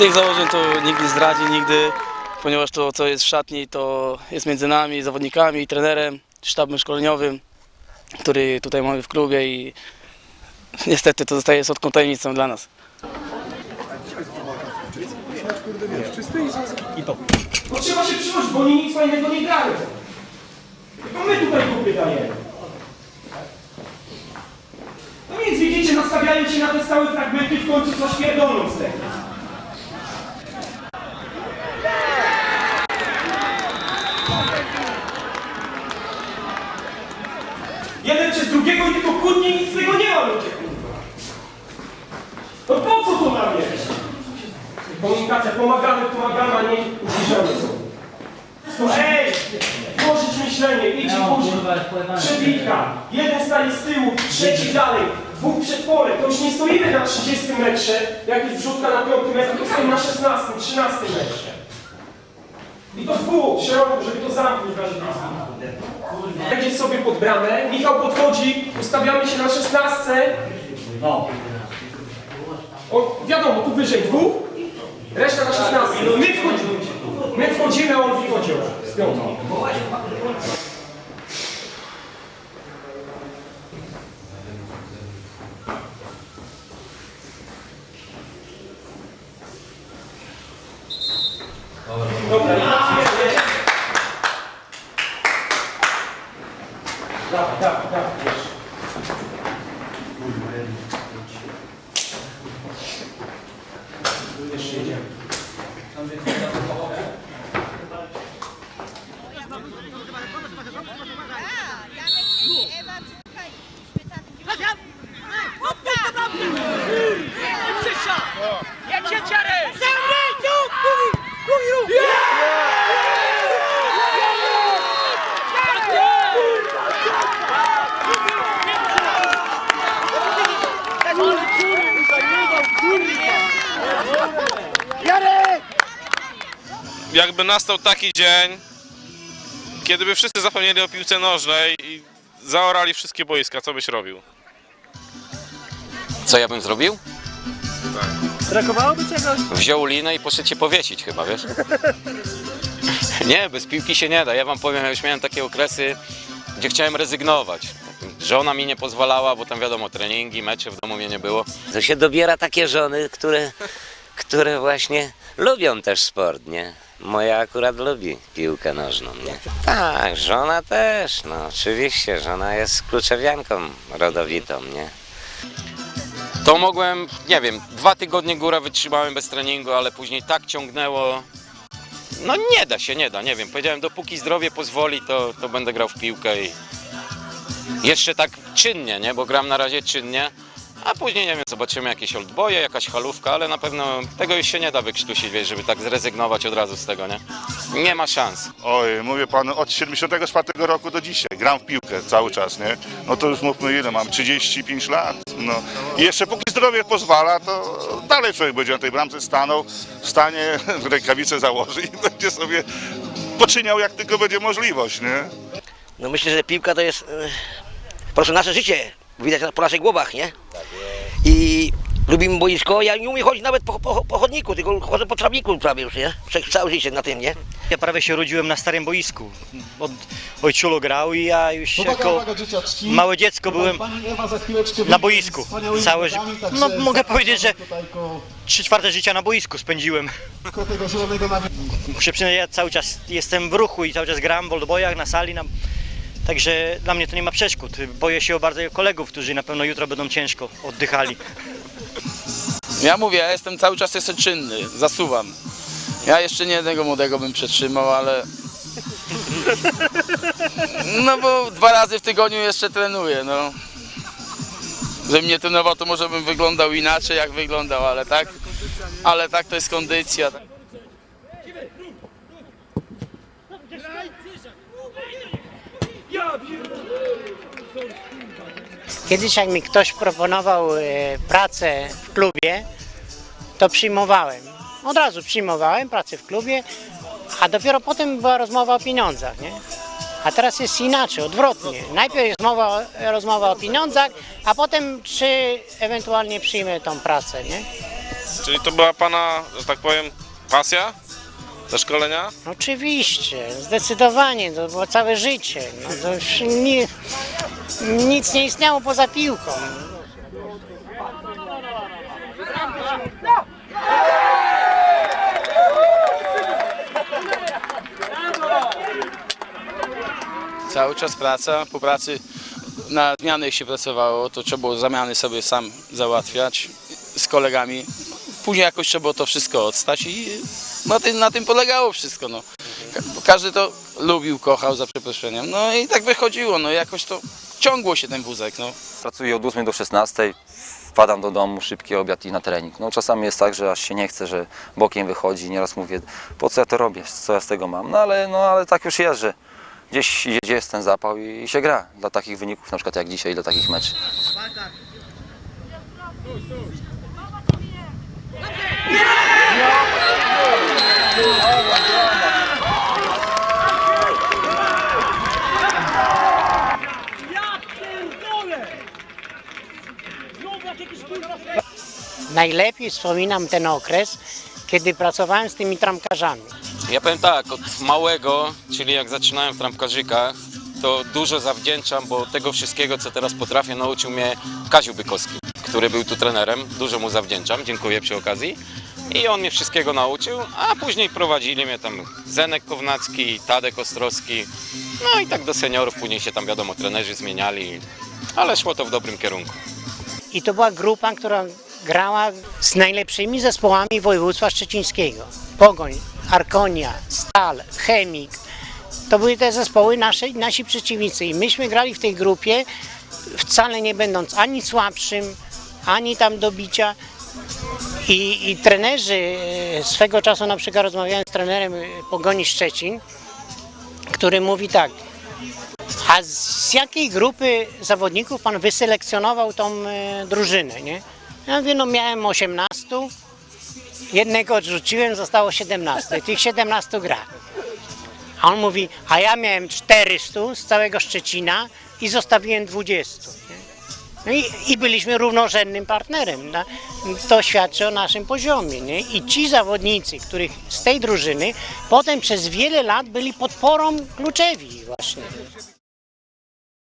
Tych założeń to nikt nie zdradzi nigdy, ponieważ to co jest w szatni to jest między nami, zawodnikami, trenerem, sztabem szkoleniowym, który tutaj mamy w klubie i niestety to zostaje słodką tajemnicą dla nas. No trzeba się przyjąć, bo oni nic fajnego nie grają. Tylko my tutaj grupy dajemy. No więc widzicie, nastawiają się na te stałe fragmenty, w końcu coś pierdolą z tego. Drugiego i tylko kłótnie nic z tego nie ma ludzie. No po co to nam jest? Komunikacja, pomagamy, pomagamy, a nie ubliżamy sobie. Ej, tworzyć myślenie, idź i później. Przebitka, jeden staje z tyłu, trzeci dalej, dwóch przed polem. To już nie stoimy na 30 metrze, jak jest wrzutka na 5 metrze, to stoimy na 16, 13 metrze. I to dwóch, szeroko, żeby to zamknąć w razie. Będzie sobie pod bramę, Michał podchodzi, ustawiamy się na 16. O, wiadomo, tu wyżej dwóch, reszta na 16. My wchodzimy, my wchodzimy, a on wychodzi z piątką. Jakby nastał taki dzień, kiedy by wszyscy zapomnieli o piłce nożnej i zaorali wszystkie boiska, co byś robił? Co ja bym zrobił? Brakowałoby czegoś? Wziął linę i poszedł się powiesić chyba, wiesz? Nie, bez piłki się nie da. Ja wam powiem, ja już miałem takie okresy, gdzie chciałem rezygnować. Żona mi nie pozwalała, bo tam wiadomo, treningi, mecze w domu mnie nie było. To się dobiera takie żony, które, które właśnie lubią też sport, nie? Moja akurat lubi piłkę nożną, nie? Tak, żona też, no oczywiście, żona jest kluczewianką rodowitą, nie? To mogłem, nie wiem, dwa tygodnie góra wytrzymałem bez treningu, ale później tak ciągnęło. No nie da się, nie da, nie wiem. Powiedziałem, dopóki zdrowie pozwoli, to, to będę grał w piłkę i jeszcze tak czynnie, nie? Bo gram na razie czynnie, a później, nie wiem, zobaczymy jakieś oldboje, jakaś halówka, ale na pewno tego już się nie da wykrztusić, wiesz, żeby tak zrezygnować od razu z tego, nie? Nie ma szans. Oj, mówię panu, od 74 roku do dzisiaj gram w piłkę cały czas, nie? No to już mówmy ile, mam 35 lat, no. I jeszcze póki zdrowie pozwala, to dalej człowiek będzie na tej bramce stanął, wstanie, rękawice założy i będzie sobie poczyniał jak tylko będzie możliwość, nie? No myślę, że piłka to jest po prostu nasze życie. Widać na- po naszych głowach, nie? Lubimy boisko. Ja nie umiem chodzić nawet po, po, po chodniku, tylko chodzę po trawniku prawie już, nie? Całe życie na tym, nie? Ja prawie się urodziłem na starym boisku. Od, ojciulo grał i ja już jako małe dziecko byłem na boisku. Całe, ży- no mogę powiedzieć, że trzy czwarte życia na boisku spędziłem. Muszę przyznać, ja cały czas jestem w ruchu i cały czas gram w oldboyach na sali. Na... Także dla mnie to nie ma przeszkód. Boję się o bardzo kolegów, którzy na pewno jutro będą ciężko oddychali. Ja mówię, ja jestem cały czas jestem czynny, zasuwam. Ja jeszcze nie jednego młodego bym przetrzymał, ale... No bo dwa razy w tygodniu jeszcze trenuję, no. Gdybym nie trenował, to może bym wyglądał inaczej, jak wyglądał, ale tak... Ale tak to jest kondycja. Kiedyś jak mi ktoś proponował e, pracę w klubie, to przyjmowałem. Od razu przyjmowałem pracę w klubie, a dopiero potem była rozmowa o pieniądzach, nie? A teraz jest inaczej, odwrotnie. Najpierw jest mowa, rozmowa o pieniądzach, a potem czy ewentualnie przyjmę tą pracę, nie? Czyli to była pana, że tak powiem, pasja? Te szkolenia? Oczywiście, zdecydowanie, to było całe życie. No to już nie, nic nie istniało poza piłką. Cały czas praca, po pracy na zmiany jak się pracowało, to trzeba było zamiany sobie sam załatwiać z kolegami. Później jakoś trzeba było to wszystko odstać i na tym, na tym polegało wszystko. No. Ka- Każdy to lubił, kochał za przeproszeniem. No i tak wychodziło, no jakoś to ciągło się ten wózek. No. Pracuję od 8 do 16, wpadam do domu, szybki obiad i na trening. No czasami jest tak, że aż się nie chce, że bokiem wychodzi. Nieraz mówię, po co ja to robię, co ja z tego mam. No ale, no, ale tak już jest, że gdzieś gdzie jest ten zapał i, i się gra dla takich wyników, na przykład jak dzisiaj, dla takich meczów. Najlepiej wspominam ten okres, kiedy pracowałem z tymi tramkarzami. Ja powiem tak, od małego, czyli jak zaczynałem w trampkarzykach, to dużo zawdzięczam, bo tego wszystkiego, co teraz potrafię, nauczył mnie Kaziu Bykowski, który był tu trenerem. Dużo mu zawdzięczam, dziękuję przy okazji. I on mnie wszystkiego nauczył, a później prowadzili mnie tam Zenek Kownacki, Tadek Ostrowski. No i tak do seniorów, później się tam wiadomo, trenerzy zmieniali, ale szło to w dobrym kierunku. I to była grupa, która grała z najlepszymi zespołami województwa szczecińskiego. Pogoń, Arkonia, Stal, Chemik. To były te zespoły nasze, nasi przeciwnicy. I myśmy grali w tej grupie, wcale nie będąc ani słabszym, ani tam do bicia. I, I trenerzy e, swego czasu, na przykład rozmawiałem z trenerem e, Pogoni Szczecin, który mówi tak, a z jakiej grupy zawodników pan wyselekcjonował tą e, drużynę, nie? Ja mówię, no miałem 18, jednego odrzuciłem, zostało 17 i tych 17 gra. A on mówi, a ja miałem 400 z całego Szczecina i zostawiłem 20. Nie? No i, i byliśmy równorzędnym partnerem. To świadczy o naszym poziomie. Nie? I ci zawodnicy, których z tej drużyny potem przez wiele lat byli podporą kluczewi właśnie.